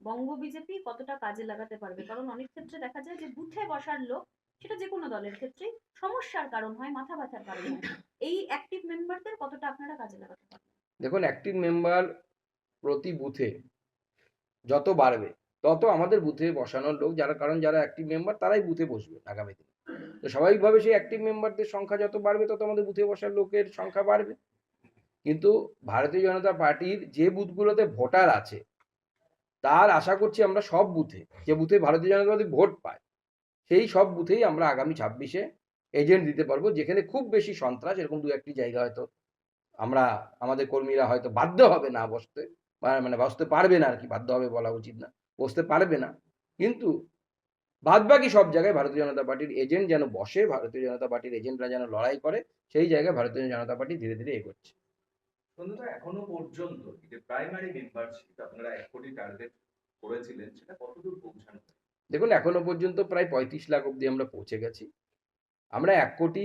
বঙ্গ BJP কতটা কাজে লাগাতে পারবে? কারণ অনেক ক্ষেত্রে দেখা যায় যে বুথে বসার লোক, সেটা যে কোনো দলের ক্ষেত্রেই সমস্যার কারণ হয়, মাথা ব্যথার কারণ হয়। এই অ্যাক্টিভ মেম্বারদের কতটা আপনারা কাজে লাগাতে পারবেন? দেখুন অ্যাক্টিভ মেম্বার প্রতি বুথে যত বাড়বে, তত আমাদের বুথে বসানোর লোক, যারা কারণ যারা অ্যাক্টিভ মেম্বার তারাই বুথে বসবে আগামী দিনে। তো স্বাভাবিকভাবে সেই অ্যাক্টিভ মেম্বারদের সংখ্যা যত বাড়বে, তত আমাদের বুথে বসার লোকের সংখ্যা বাড়বে। কিন্তু ভারতীয় জনতা পার্টির যে বুথগুলোতে ভোটার আছে তার আশা করছি আমরা সব বুথে, যে বুথে ভারতীয় জনতা পার্টি ভোট পায়, সেই সব বুথেই আমরা আগামী ছাব্বিশে এজেন্ট দিতে পারব, যেখানে খুব বেশি সন্ত্রাস, এরকম দু একটি জায়গা হয়তো আমরা, আমাদের কর্মীরা হয়তো বাধ্য হবে না বসতে মানে বসতে পারবে না আর কি বাধ্য হবে বলা উচিত না, বসতে পারবে না। কিন্তু বাদবাকি সব জায়গায় ভারতীয় জনতা পার্টির এজেন্ট যেন বসে, ভারতীয় জনতা পার্টির এজেন্টরা যেন লড়াই করে, সেই জায়গায় ভারতীয় জনতা পার্টি ধীরে ধীরে এগোচ্ছে। বন্ধুরা, এখনও পর্যন্ত যে প্রাইমারি মেম্বারশিপ আপনারা এক কোটি টার্গেট করেছিলেন, সেটা কতদূর পৌঁছানো দেখুন, এখনও পর্যন্ত প্রায় পঁয়ত্রিশ লাখ অব্দি আমরা পৌঁছে গেছি। আমরা এক কোটি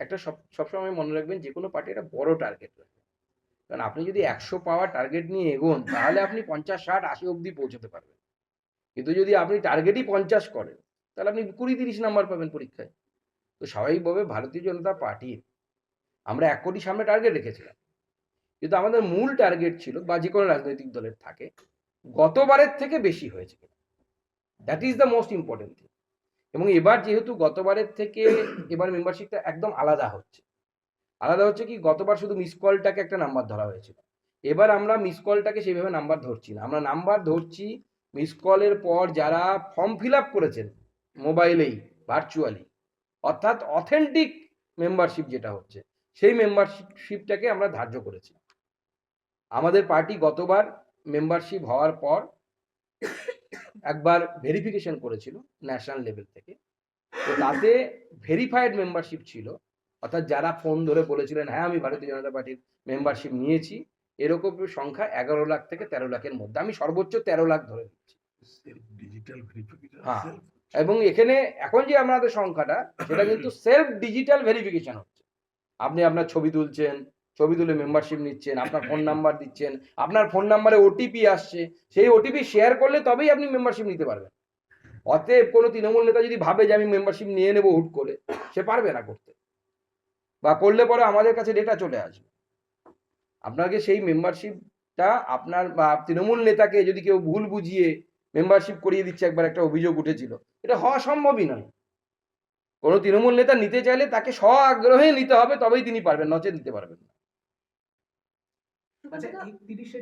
একটা সব, সবসময় মনে রাখবেন, যে কোনো পার্টি একটা বড় টার্গেট রাখবে কারণ আপনি যদি একশো পাওয়ার টার্গেট নিয়ে এগোন, তাহলে আপনি পঞ্চাশ, ষাট, আশি অব্দি পৌঁছতে পারবেন। কিন্তু যদি আপনি টার্গেটই পঞ্চাশ করেন, তাহলে আপনি কুড়ি, তিরিশ নাম্বার পাবেন পরীক্ষায়। তো স্বাভাবিকভাবে ভারতীয় জনতা পার্টির আমরা এক কোটি সামনে টার্গেট রেখেছিলাম। কিন্তু আমাদের মূল টার্গেট ছিল বা যে কোনো রাজনৈতিক দলের থাকে, গতবারের থেকে বেশি হয়েছে that is the most important thing এবং এবার যেহেতু গতবারের থেকে এবার মেম্বারশিপটা একদম আলাদা হচ্ছে। আলাদা হচ্ছে কি, গতবার শুধু মিস কলটাকে একটা নাম্বার ধরা হয়েছিল। এবার আমরা মিস কলটাকে সেইভাবে নাম্বার ধরছি না। আমরা নাম্বার ধরছি মিস কলের পর যারা ফর্ম ফিল আপ করেছেন মোবাইলেই ভার্চুয়ালি অর্থাৎ অথেন্টিক মেম্বারশিপ যেটা হচ্ছে, সেই মেম্বারশিপটাকে আমরা ধার্য করেছি। আমাদের পার্টি গতবার মেম্বারশিপ হওয়ার পর একবার ভেরিফিকেশন করেছিল ন্যাশনাল লেভেল থেকে। তো তাতে ভেরিফাইড মেম্বারশিপ ছিল। অর্থাৎ যারা ফোন ধরে বলেছিলেন হ্যাঁ আমি ভারতীয় জনতা পার্টির মেম্বারশিপ নিয়েছি। এরকম সংখ্যা এগারো লাখ থেকে তেরো লাখের মধ্যে। আমি সর্বোচ্চ তেরো লাখ ধরে নিচ্ছি ডিজিটাল হ্যাঁ। এবং এখানে এখন যে আমাদের সংখ্যাটা সেটা কিন্তু সেলফ ডিজিটাল ভেরিফিকেশন হচ্ছে। আপনি আপনার ছবি তুলছেন ছবি তুলে মেম্বারশিপ নিচ্ছেন, আপনার ফোন নাম্বার দিচ্ছেন, আপনার ফোন নাম্বারে ওটিপি আসছে, সেই ওটিপি শেয়ার করলে তবেই আপনি মেম্বারশিপ নিতে পারবেন। অতএব কোনো তৃণমূল নেতা যদি ভাবে যে আমি মেম্বারশিপ নিয়ে নেব হুট করে, সে পারবে না করতে। বা করলে পরে আমাদের কাছে ডেটা চলে আসবে। আপনাকে সেই মেম্বারশিপটা আপনার বা তৃণমূল নেতাকে যদি কেউ ভুল বুঝিয়ে মেম্বারশিপ করিয়ে দিচ্ছে, একবার একটা অভিযোগ উঠেছিল, এটা হওয়া সম্ভবই নয়। কোনো তৃণমূল নেতা নিতে চাইলে তাকে স্ব আগ্রহে নিতে হবে, তবেই তিনি পারবেন নচে নিতে পারবেন না। আচ্ছা এই তিরিশে